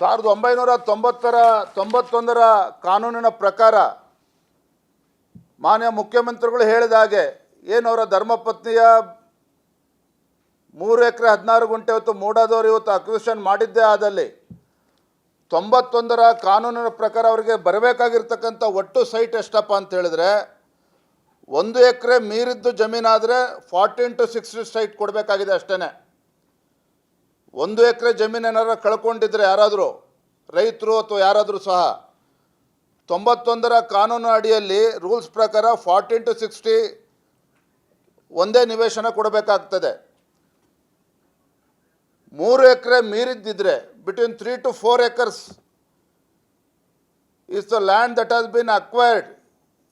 ಸಾವಿರದ ಒಂಬೈನೂರ ತೊಂಬತ್ತರ, ತೊಂಬತ್ತೊಂದರ ಕಾನೂನಿನ ಪ್ರಕಾರ ಮಾನ್ಯ ಮುಖ್ಯಮಂತ್ರಿಗಳು ಹೇಳಿದ ಹಾಗೆ, ಏನು ಅವರ ಧರ್ಮಪತ್ನಿಯ ಮೂರು ಎಕರೆ ಹದಿನಾರು ಗುಂಟೆ ಇವತ್ತು ಮೂಡಾದವರು ಇವತ್ತು ಅಕ್ವಿಷನ್ ಮಾಡಿದ್ದೇ ಆದಲ್ಲಿ ತೊಂಬತ್ತೊಂದರ ಕಾನೂನಿನ ಪ್ರಕಾರ ಅವರಿಗೆ ಬರಬೇಕಾಗಿರ್ತಕ್ಕಂಥ ಒಟ್ಟು ಸೈಟ್ ಎಷ್ಟಪ್ಪ ಅಂತ ಹೇಳಿದ್ರೆ, ಒಂದು ಎಕರೆ ಮೀರಿದ್ದು ಜಮೀನಾದರೆ ಫಾರ್ಟೀನ್ ಟು ಸಿಕ್ಸ್ಟಿ ಸೈಟ್ ಕೊಡಬೇಕಾಗಿದೆ ಅಷ್ಟೇ ಒಂದು ಎಕರೆ ಜಮೀನು ಕಳ್ಕೊಂಡಿದ್ರೆ ಯಾರಾದರೂ ರೈತರು ಅಥವಾ ಯಾರಾದರೂ ಸಹ, ತೊಂಬತ್ತೊಂದರ ಕಾನೂನು ಅಡಿಯಲ್ಲಿ ರೂಲ್ಸ್ ಪ್ರಕಾರ ಫಾರ್ಟೀನ್ ಟು ಸಿಕ್ಸ್ಟಿ ಒಂದೇ ನಿವೇಶನ ಕೊಡಬೇಕಾಗ್ತದೆ. ಮೂರು ಎಕರೆ ಮೀರಿದ್ದಿದ್ರೆ between three to four acres is the land that has been acquired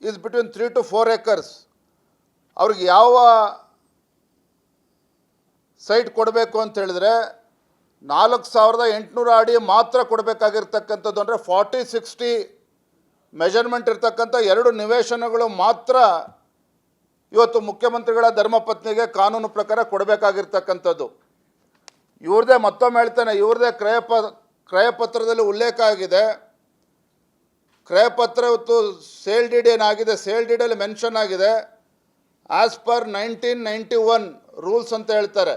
is between three to four acres ಅವ್ರಿಗೆ ಯಾವ ಸೈಟ್ ಕೊಡಬೇಕು ಅಂತ ಹೇಳಿದ್ರೆ ನಾಲ್ಕು ಸಾವಿರದ ಎಂಟುನೂರು ಅಡಿ ಮಾತ್ರ ಕೊಡಬೇಕಾಗಿರ್ತಕ್ಕಂಥದ್ದು ಅಂದರೆ ಫಾರ್ಟಿ ಸಿಕ್ಸ್ಟಿ ಮೆಜರ್ಮೆಂಟ್ ಇರ್ತಕ್ಕಂಥ ಎರಡು ನಿವೇಶನಗಳು ಮಾತ್ರ ಇವತ್ತು ಮುಖ್ಯಮಂತ್ರಿಗಳ ಧರ್ಮಪತ್ನಿಗೆ ಕಾನೂನು ಪ್ರಕಾರ ಕೊಡಬೇಕಾಗಿರ್ತಕ್ಕಂಥದ್ದು. ಇವ್ರದ್ದೇ ಮತ್ತೊಮ್ಮೆ ಹೇಳ್ತಾನೆ, ಇವ್ರದ್ದೇ ಕ್ರಯಪ, ಕ್ರಯಪತ್ರದಲ್ಲಿ ಉಲ್ಲೇಖ ಆಗಿದೆ. ಕ್ರಯಪತ್ರ ಇವತ್ತು ಸೇಲ್ ಡಿಡ್ ಏನಾಗಿದೆ ಸೇಲ್ ಡಿಡಲ್ಲಿ ಮೆನ್ಷನ್ ಆಗಿದೆ. As per nineteen ninety one rules ಅಂತ ಹೇಳ್ತಾರೆ.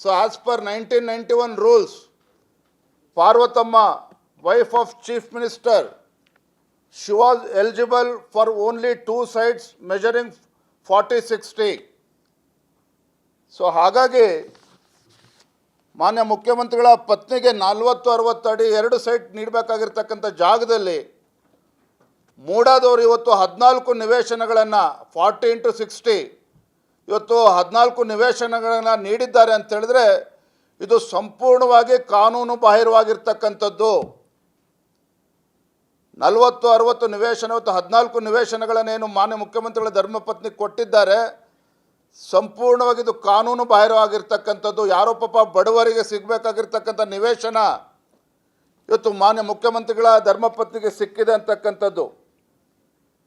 So as per nineteen ninety one rules Parvathamma wife of chief minister she was eligible for only two sites measuring forty sixty so ಹಾಗಾಗಿ ಮಾನ್ಯ ಮುಖ್ಯಮಂತ್ರಿಗಳ ಪತ್ನಿಗೆ ನಲ್ವತ್ತು, ಅರವತ್ತು ಅಡಿ ಎರಡು ಸೈಟ್ ನೀಡಬೇಕಾಗಿರ್ತಕ್ಕಂಥ ಜಾಗದಲ್ಲಿ ಮೂಡಾದವರು ಇವತ್ತು ಹದಿನಾಲ್ಕು ನಿವೇಶನಗಳನ್ನು ಫಾರ್ಟಿ ಇಂಟು ಸಿಕ್ಸ್ಟಿ ಇವತ್ತು ಹದಿನಾಲ್ಕು ನಿವೇಶನಗಳನ್ನು ನೀಡಿದ್ದಾರೆ ಅಂತ ಹೇಳಿದ್ರೆ ಇದು ಸಂಪೂರ್ಣವಾಗಿ ಕಾನೂನು ಬಾಹಿರವಾಗಿರ್ತಕ್ಕಂಥದ್ದು. ನಲವತ್ತು, ಅರವತ್ತು ನಿವೇಶನ ಇವತ್ತು ಹದಿನಾಲ್ಕು ನಿವೇಶನಗಳನ್ನೇನು ಮಾನ್ಯ ಮುಖ್ಯಮಂತ್ರಿಗಳ ಧರ್ಮಪತ್ನಿ ಕೊಟ್ಟಿದ್ದಾರೆ. ಸಂಪೂರ್ಣವಾಗಿ ಇದು ಕಾನೂನು ಬಾಹಿರವಾಗಿರ್ತಕ್ಕಂಥದ್ದು. ಯಾರೋ ಪಾಪ ಬಡವರಿಗೆ ಸಿಗಬೇಕಾಗಿರ್ತಕ್ಕಂಥ ನಿವೇಶನ ಇವತ್ತು ಮಾನ್ಯ ಮುಖ್ಯಮಂತ್ರಿಗಳ ಧರ್ಮಪತ್ನಿಗೆ ಸಿಕ್ಕಿದೆ ಅಂತಕ್ಕಂಥದ್ದು.